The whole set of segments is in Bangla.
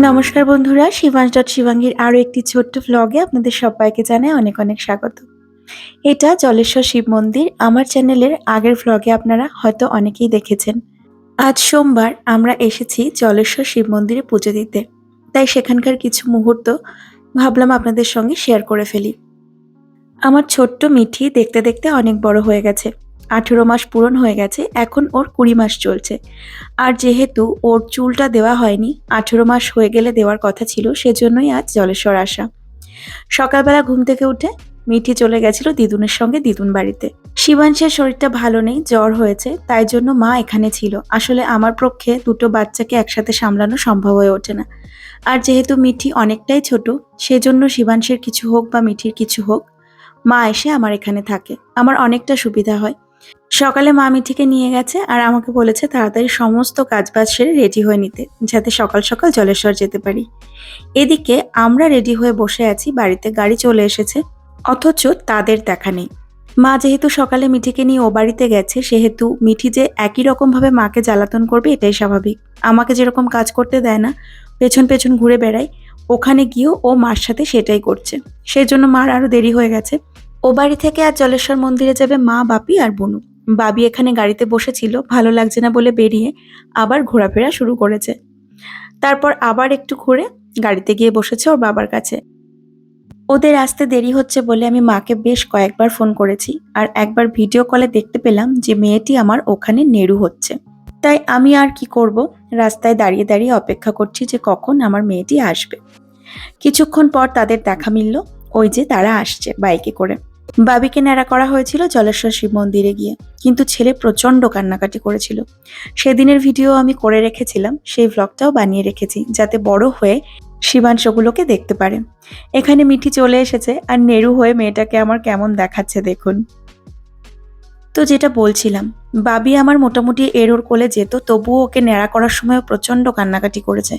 নমস্কার বন্ধুরা শিবাংশ ডট শিবাঙ্গীর আরও একটি ছোট্ট ভ্লগে আপনাদের সবাইকে জানাই অনেক অনেক স্বাগত। এটা জলেশ্বর শিব মন্দির। আমার চ্যানেলের আগের ভ্লগে আপনারা হয়তো অনেকেই দেখেছেন। আজ সোমবার আমরা এসেছি জলেশ্বর শিব মন্দিরে পুজো দিতে। তাই সেখানকার কিছু মুহূর্ত ভাবলাম আপনাদের সঙ্গে শেয়ার করে ফেলি। আমার ছোট্ট মিঠি দেখতে দেখতে অনেক বড় হয়ে গেছে। আঠেরো মাস পূরণ হয়ে গেছে, এখন ওর কুড়ি মাস চলছে। আর যেহেতু ওর চুলটা দেওয়া হয়নি, আঠেরো মাস হয়ে গেলে দেওয়ার কথা ছিল, সেজন্যই আজ জলেশ্বর আসা। সকালবেলা ঘুম থেকে উঠে মিঠি চলে গেছিল দিদুনের সঙ্গে দিদুন বাড়িতে। শিবাংশের শরীরটা ভালো নেই, জ্বর হয়েছে, তাই জন্য মা এখানে ছিল। আসলে আমার পক্ষে দুটো বাচ্চাকে একসাথে সামলানো সম্ভব হয়ে ওঠে না। আর যেহেতু মিঠি অনেকটাই ছোট, সেজন্য শিবাংশের কিছু হোক বা মিঠির কিছু হোক, মা এসে আমার এখানে থাকে। আমার অনেকটা সুবিধা হয়। সকালে মা মিঠিকে নিয়ে গেছে আর আমাকে বলেছে তাড়াতাড়ি সমস্ত কাজবাজ সেরে রেডি হয়ে নিতে, যাতে সকাল সকাল জলেশ্বর যেতে পারি। এদিকে আমরা রেডি হয়ে বসে আছি, বাড়িতে গাড়ি চলে এসেছে, অথচ তাদের দেখা নেই। মা যেহেতু সকালে মিঠিকে নিয়ে ও বাড়িতে গেছে, সেহেতু মিঠি যে একই রকমভাবে মাকে জ্বালাতন করবে এটাই স্বাভাবিক। আমাকে যেরকম কাজ করতে দেয় না, পেছন পেছন ঘুরে বেড়ায় ওখানে গিয়েও ও মার সাথে সেটাই করছে। সেই জন্য মার আরও দেরি হয়ে গেছে। ও বাড়ি থেকে আর জলেশ্বর মন্দিরে যাবে মা, বাপি আর বনু। বাবি এখানে গাড়িতে বসেছিল, ভালো লাগছে না বলে বেরিয়ে আবার ঘোরাফেরা শুরু করেছে। তারপর আবার একটু ঘুরে গাড়িতে গিয়ে বসেছে ওর বাবার কাছে। ওদের আসতে দেরি হচ্ছে বলে আমি মাকে বেশ কয়েকবার ফোন করেছি আর একবার ভিডিও কলে দেখতে পেলাম যে মেয়েটি আমার ওখানে নেড়ু হচ্ছে। তাই আমি আর কি করব? রাস্তায় দাঁড়িয়ে দাঁড়িয়ে অপেক্ষা করছি যে কখন আমার মেয়েটি আসবে। কিছুক্ষণ পর তাদের দেখা মিলল, ওই যে তারা আসছে বাইকে করে। বাবিকে ন্যাড়া করা হয়েছিল জলেশ্বর শিব মন্দিরে গিয়ে। কিন্তু ছেলে প্রচণ্ড কান্নাকাটি করেছিল। সেদিনের ভিডিও আমি করে রেখেছিলাম, সেই ভ্লগটাও বানিয়ে রেখেছি, যাতে বড় হয়ে শিবাংশগুলোকে দেখতে পারে। এখানে মিঠি চলে এসেছে আর নেরু হয়ে মেয়েটাকে আমার কেমন দেখাচ্ছে দেখুন। তো যেটা বলছিলাম, বাবি আমার মোটামুটি এরোর কোলে যেত, তবুও ওকে ন্যাড়া করার সময় প্রচণ্ড কান্নাকাটি করেছে।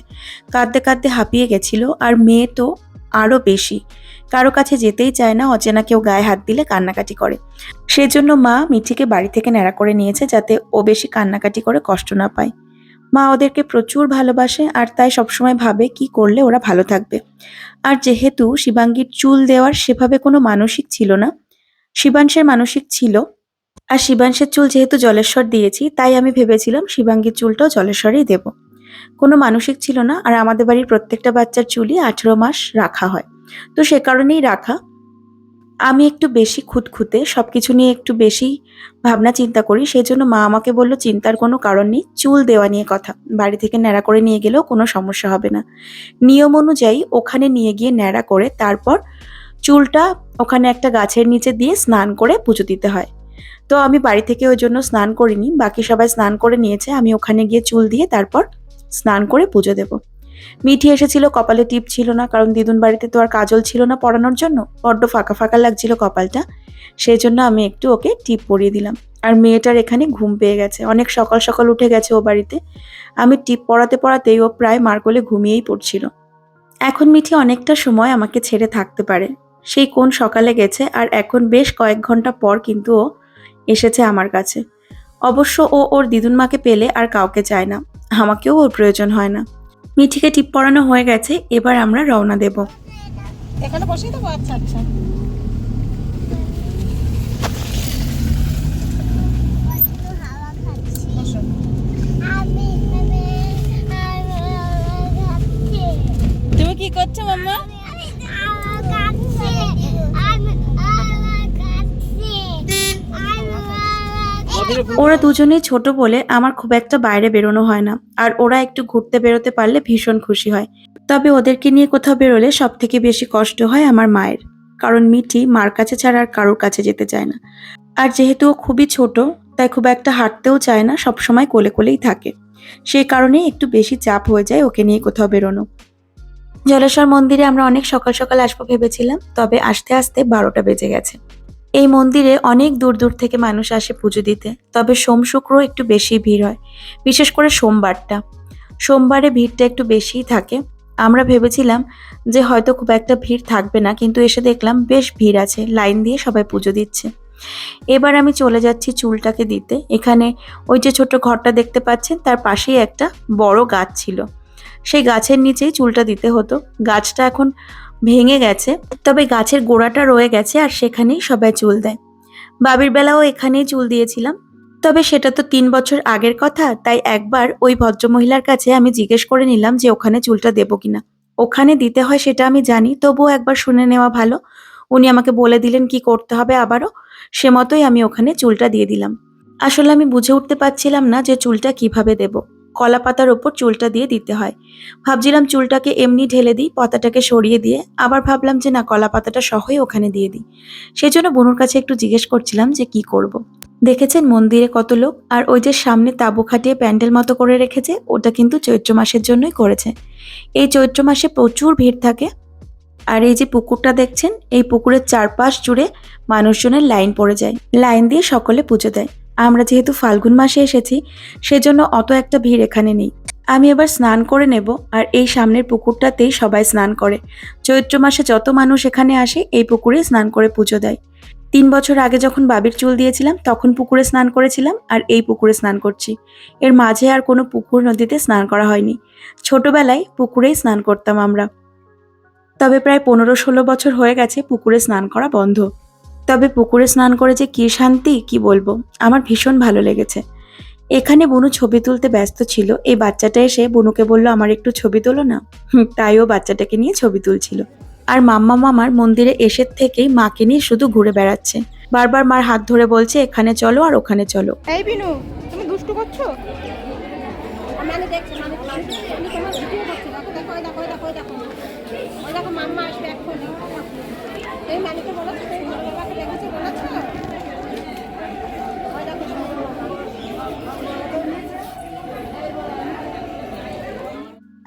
কাঁদতে কাঁদতে হাঁপিয়ে গেছিল, আর মেয়ে তো আরও বেশি। কারও কাছে যেতেই চায় না, অচেনা কেউ গায়ে হাত দিলে কান্নাকাটি করে। সেজন্য মা মিঠিকে বাড়ি থেকে ন্যাড়া করে নিয়েছে যাতে ও বেশি কান্নাকাটি করে কষ্ট না পায়। মা ওদেরকে প্রচুর ভালোবাসে আর তাই সবসময় ভাবে কি করলে ওরা ভালো থাকবে। আর যেহেতু শিবাঙ্গীর চুল দেওয়ার সেভাবে কোনো মানসিক ছিল না, শিবাংশের মানসিক ছিল। আর শিবাংশের চুল যেহেতু জলেশ্বর দিয়েছি, তাই আমি ভেবেছিলাম শিবাঙ্গীর চুলটাও জলেশ্বরেই দেব। কোনো মানসিক ছিল না, আর আমাদের বাড়ির প্রত্যেকটা বাচ্চার চুলই আঠেরো মাস রাখা হয়। তো সে কারণেই রাখা। আমি একটু বেশি খুঁতখুঁতে সব কিছু নিয়ে একটু বেশি ভাবনা চিন্তা করি, সেই জন্য মা আমাকে বলল, চিন্তার কোনো কারণ নেই, চুল দেওয়া নিয়ে কথা। বাড়ি থেকে ন্যাড়া করে নিয়ে গেলেও কোনো সমস্যা হবে না। নিয়ম অনুযায়ী ওখানে নিয়ে গিয়ে ন্যাড়া করে তারপর চুলটা ওখানে একটা গাছের নিচে দিয়ে স্নান করে পুজো দিতে হয়। তো আমি বাড়ি থেকে ওই জন্য স্নান করিনি, বাকি সবাই স্নান করে নিয়েছে, আমি ওখানে গিয়ে চুল দিয়ে তারপর স্নান করে পুজো দেব। মিঠি এসেছিল, কপালে টিপ ছিল না, কারণ দিদুন বাড়িতে তো আর কাজল ছিল না পড়ানোর জন্য, বড্ড ফাঁকা ফাঁকা লাগছিল কপালটা। সেই জন্য আমি একটু ওকে টিপ পরিয়ে দিলাম। আর মেয়েটার এখানে ঘুম পেয়ে গেছে, অনেক সকাল সকাল উঠে গেছে ও বাড়িতে। আমি টিপ পড়াতে পড়াতেই ও প্রায় মার কোলে ঘুমিয়েই পড়ছিল। এখন মিঠি অনেকটা সময় আমাকে ছেড়ে থাকতে পারে। সেই কোন সকালে গেছে, আর এখন বেশ কয়েক ঘণ্টা পর কিন্তু ও এসেছে আমার কাছে। অবশ্য ও ওর দিদুন মাকে পেলে আর কাউকে চায় না, আমাকেও ওর প্রয়োজন হয় না। মিঠিকে টিপ পরানো হয়ে গেছে এবার আমরা রওনা দেব। এখানে বসেই দেবো আচ্ছা আচ্ছা। ওরা দুজনেই ছোট বলে আমার খুব একটা বাইরে বেরোনো হয় না। আর ওরা একটু ঘুরতে বেরোতে পারলে ভীষণ খুশি হয়। তবে ওদেরকে নিয়ে কোথাও বেরোলে সব থেকে বেশি কষ্ট হয় আমার মায়ের। কারণ মিঠি মার কাছে ছাড়া আর কারোর কাছে যেতে চায় না। আর যেহেতু ও খুবই ছোট, তাই খুব একটা হাঁটতেও চায় না, সবসময় কোলে কোলেই থাকে। সেই কারণেই একটু বেশি চাপ হয়ে যায় ওকে নিয়ে কোথাও বেরোনো। জলেশ্বর মন্দিরে আমরা অনেক সকাল সকাল আসব ভেবেছিলাম, তবে আসতে আসতে বারোটা বেজে গেছে। এই মন্দিরে অনেক দূর দূর থেকে মানুষ আসে পুজো দিতে, তবে সোম শুক্র একটু বেশি ভিড় হয়, বিশেষ করে সোমবারটা। সোমবারে ভিড়টা একটু বেশিই থাকে। আমরা ভেবেছিলাম যে হয়তো খুব একটা ভিড় থাকবে না, কিন্তু এসে দেখলাম বেশ ভিড় আছে, লাইন দিয়ে সবাই পুজো দিচ্ছে। এবার আমি চলে যাচ্ছি চুলটাকে দিতে। এখানে ওই যে ছোট ঘরটা দেখতে পাচ্ছেন, তার পাশেই একটা বড় গাছ ছিল। সেই গাছের নিচেই চুলটা দিতে হতো। গাছটা এখন ভেঙে গেছে, তবে গাছের গোড়াটা রয়ে গেছে আর সেখানেই সবাই চুল দেয়। বাবির বেলাও এখানেই চুল দিয়েছিলাম। তবে সেটা তো তিন বছর আগের কথা, তাই একবার ওই ভদ্রমহিলার কাছে আমি জিজ্ঞেস করে নিলাম যে ওখানে চুলটা দেবো কিনা। ওখানে দিতে হয় সেটা আমি জানি, তবুও একবার শুনে নেওয়া ভালো। উনি আমাকে বলে দিলেন কি করতে হবে আবারও। সে মতোই আমি ওখানে চুলটা দিয়ে দিলাম। আসলে আমি বুঝে উঠতে পারছিলাম না যে চুলটা কীভাবে দেব। কলা পাতার ওপর চুলটা দিয়ে দিতে হয়। ভাবছিলাম চুলটাকে এমনি ঢেলে দিই, পাতাটাকে সরিয়ে দিয়ে, আবার ভাবলাম যে না কলা পাতাটা সহই ওখানে দিয়ে দিই। সেই জন্য বনুর কাছে একটু জিজ্ঞেস করছিলাম যে কি করব। দেখেছেন মন্দিরে কত লোক? আর ওই যে সামনে তাঁবু খাটিয়ে প্যান্ডেল মতো করে রেখেছে, ওটা কিন্তু চৈত্র মাসের জন্যই করেছে। এই চৈত্র মাসে প্রচুর ভিড় থাকে। আর এই যে পুকুরটা দেখছেন, এই পুকুরের চারপাশ জুড়ে মানুষজনের লাইন পড়ে যায়। লাইন দিয়ে সকলে পুজো দেয়। আমরা যেহেতু ফাল্গুন মাসে এসেছি, সেজন্য অত একটা ভিড় এখানে নেই। আমি এবার স্নান করে নেব আর এই সামনের পুকুরটাতেই সবাই স্নান করে। চৈত্র মাসে যত মানুষ এখানে আসে, এই পুকুরে স্নান করে পুজো দেয়। তিন বছর আগে যখন বাবির চুল দিয়েছিলাম, তখন পুকুরে স্নান করেছিলাম আর এই পুকুরে স্নান করছি। এর মাঝে আর কোনো পুকুর নদীতে স্নান করা হয়নি। ছোটবেলায় পুকুরেই স্নান করতাম আমরা। তবে প্রায় পনেরো ষোলো বছর হয়ে গেছে পুকুরে স্নান করা বন্ধ। তবে পুকুরে স্নান করে যে কি শান্তি কি বলব? আমার ভীষণ ভালো লেগেছে। এখানে বনু ছবি তুলতে ব্যস্ত ছিল। এই বাচ্চাটা এসে বনুকে বলল আমার একটু ছবি তোলো না? হুম, তাই ও বাচ্চাটাকে নিয়ে ছবি তুলছিল। আর মাম্মা মামার মন্দিরে এসে থেকেই মাকে নিয়ে শুধু ঘুরে বেড়াচ্ছে। বারবার মার হাত ধরে বলছে এখানে চলো আর ওখানে চলো। এই বিনু তুমি দুষ্টু করছ মানে দেখছ মানে আমি তোমার ভিডিও করছি দেখো দেখো ওই দেখো ওই দেখো ওই দেখো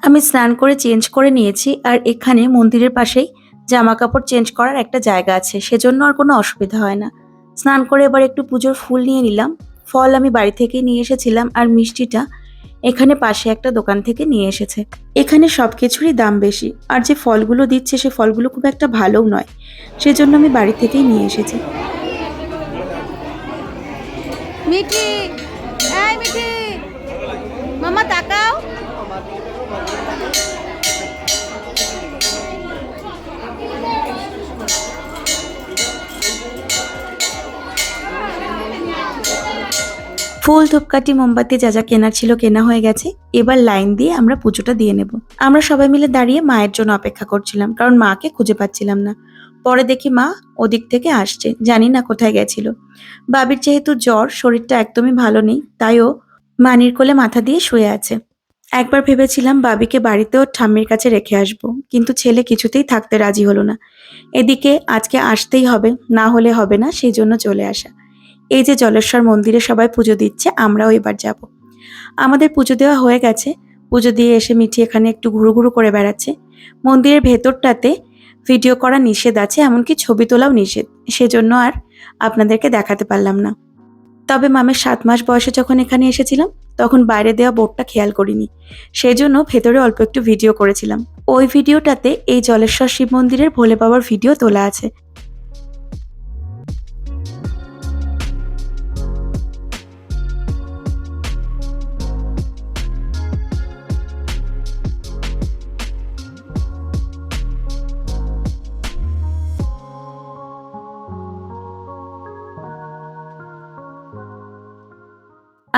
আমি স্নান করে চেঞ্জ করে নিয়েছি, আর এখানে মন্দিরের পাশেই জামা কাপড় চেঞ্জ করার একটা জায়গা আছে, সেজন্য আর কোনো অসুবিধা হয় না। স্নান করে এবার একটু পুজোর ফুল নিয়ে নিলাম। ফল আমি বাড়ি থেকেই নিয়ে এসেছিলাম, আর মিষ্টিটা এখানে পাশে একটা দোকান থেকে নিয়ে এসেছে। এখানে সব কিছুরই দাম বেশি, আর যে ফলগুলো দিচ্ছে সে ফলগুলো খুব একটা ভালোও নয়। সেজন্য আমি বাড়ি থেকেই নিয়ে এসেছি। মামা ফুল ধূপকাঠি মোমবাতি যা যা কেনার ছিল কেনা হয়ে গেছে, এবার লাইন দিয়ে আমরা পুজোটা দিয়ে নেব। আমরা সবাই মিলে দাঁড়িয়ে মায়ের জন্য অপেক্ষা করছিলাম, কারণ মাকে খুঁজে পাচ্ছিলাম না। পরে দেখি মা ওদিক থেকে আসছে, জানি না কোথায় গেছিল। বাবির যেহেতু জ্বর, শরীরটা একদমই ভালো নেই, তাই ও মানির কোলে মাথা দিয়ে শুয়ে আছে। একবার ভেবেছিলাম বাবিকে বাড়িতে ওর ঠাম্মির কাছে রেখে আসব, কিন্তু ছেলে কিছুতেই থাকতে রাজি হলো না। এদিকে আজকে আসতেই হবে, না হলে হবে না, সেই জন্য চলে আসা। এই যে জলেশ্বর মন্দিরে সবাই পুজো দিচ্ছে, আমরাও এবার যাব। আমাদের পুজো দেওয়া হয়ে গেছে। পুজো দিয়ে এসে মিঠি এখানে একটু ঘুরু ঘুরু করে বেড়াচ্ছে। মন্দিরের ভেতরটাতে ভিডিও করা নিষেধ আছে, এমনকি ছবি তোলাও নিষেধ। সেজন্য আর আপনাদেরকে দেখাতে পারলাম না। তবে মামের সাত মাস বয়সে যখন এখানে এসেছিলাম, তখন বাইরে দেওয়া বোর্ডটা খেয়াল করিনি। সেই জন্য ভেতরে অল্প একটু ভিডিও করেছিলাম। ওই ভিডিওটাতে এই জলেশ্বর শিব মন্দিরের ভোলে বাবার ভিডিও তোলা আছে।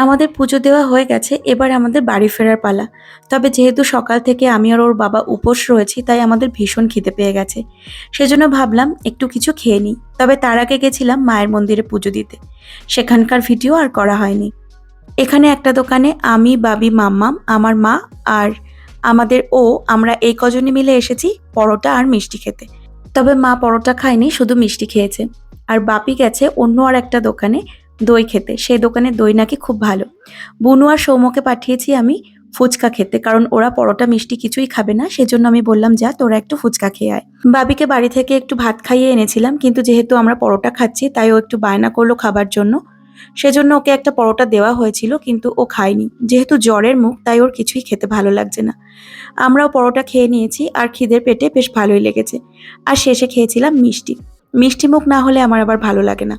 আমাদের পুজো দেওয়া হয়ে গেছে, এবার আমাদের বাড়ি ফেরার পালা। তবে যেহেতু সকাল থেকে আমি আর ওর বাবা উপোস রয়েছি, তাই আমাদের ভীষণ খিদে পেয়ে গেছে। সেজন্য ভাবলাম একটু কিছু খেয়ে নিই। তবে তার আগে গেছিলাম মায়ের মন্দিরে পুজো দিতে। সেখানকার ভিডিও আর করা হয়নি। এখানে একটা দোকানে আমি, বাবি, মাম্মাম, আমার মা আর আমাদের ও, আমরা এই কজনই মিলে এসেছি পরোটা আর মিষ্টি খেতে। তবে মা পরোটা খায়নি, শুধু মিষ্টি খেয়েছে। আর বাপি গেছে অন্য আর একটা দোকানে দই খেতে। সেই দোকানের দই নাকি খুব ভালো। বুনু আর সৌমকে পাঠিয়েছি আমি ফুচকা খেতে, কারণ ওরা পরোটা মিষ্টি কিছুই খাবে না, সেজন্য আমি বললাম, যা, তোরা একটু ফুচকা খেয়ে আয়। বাবিকে বাড়ি থেকে একটু ভাত খাইয়ে এনেছিলাম, কিন্তু যেহেতু আমরা পরোটা খাচ্ছি, তাই ও একটু বায়না করল খাবার জন্য। সেজন্য ওকে একটা পরোটা দেওয়া হয়েছিল, কিন্তু ও খায়নি। যেহেতু জ্বরের মুখ, তাই ওর কিছুই খেতে ভালো লাগছে না। আমরাও পরোটা খেয়ে নিয়েছি, আর খিদের পেটে বেশ ভালোই লেগেছে। আর শেষে খেয়েছিলাম মিষ্টি। মিষ্টি মুখ না হলে আমার আবার ভালো লাগে না।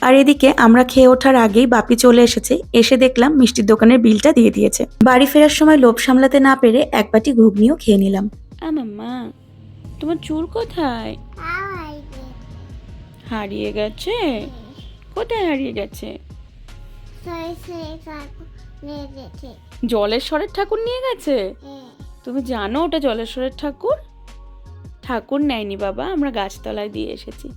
আর এদিকে আমরা খেয়ে ওঠার আগেই বাপি চলে এসেছে। এসে দেখলাম মিষ্টির দোকানের বিলটা দিয়ে দিয়েছে। বাড়ি ফেরার সময় লোভ সামলাতে না পেরে এক বাটি ঘুগনিও খেয়ে নিলাম। মাম্মা, তোমার চুল কোথায়? হারিয়ে গেছে? কোথায় হারিয়ে গেছে? জলেশ্বরের ঠাকুর নিয়ে গেছে? তুমি জানো ওটা জলেশ্বরের ঠাকুর? ঠাকুর নেয়নি বাবা, আমরা গাছতলায় দিয়ে এসেছি।